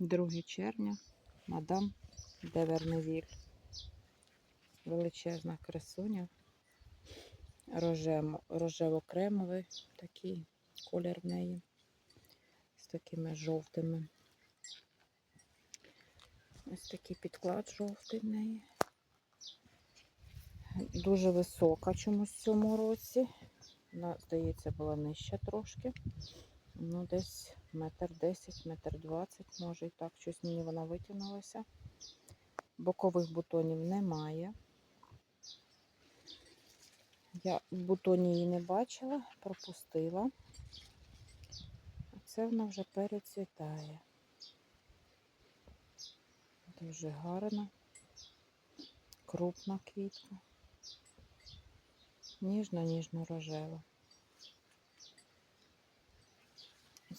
2 червня, мадам Деверневіль. Величезна красуня. Рожево-кремовий такий колір в неї. З такими жовтими. Ось такий підклад жовтий в неї. Дуже висока чомусь в цьому році. Вона, здається, була нижча трошки. Ну, десь метр десять, метр двадцять, може і так. Щось мені вона витягнулася. Бокових бутонів немає. Я бутоні її не бачила, пропустила. Це вона вже перецвітає. Дуже гарна, крупна квітка. Ніжно-ніжно рожева.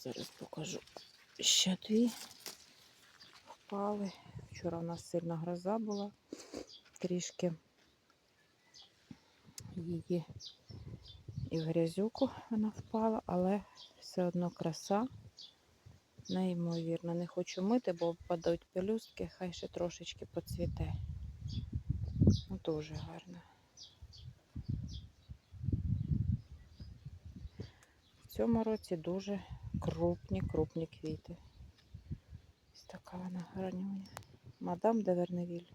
Зараз покажу. Ще дві впали. Вчора у нас сильна гроза була. Трішки її і в грязюку вона впала, але все одно краса. Неймовірно, не хочу мити, бо падають пелюстки, хай ще трошечки поцвіте. Ну, Дуже гарно. В цьому році дуже крупні, крупні квіти. Ось така вона гарнюня. Мадам де Верневіль.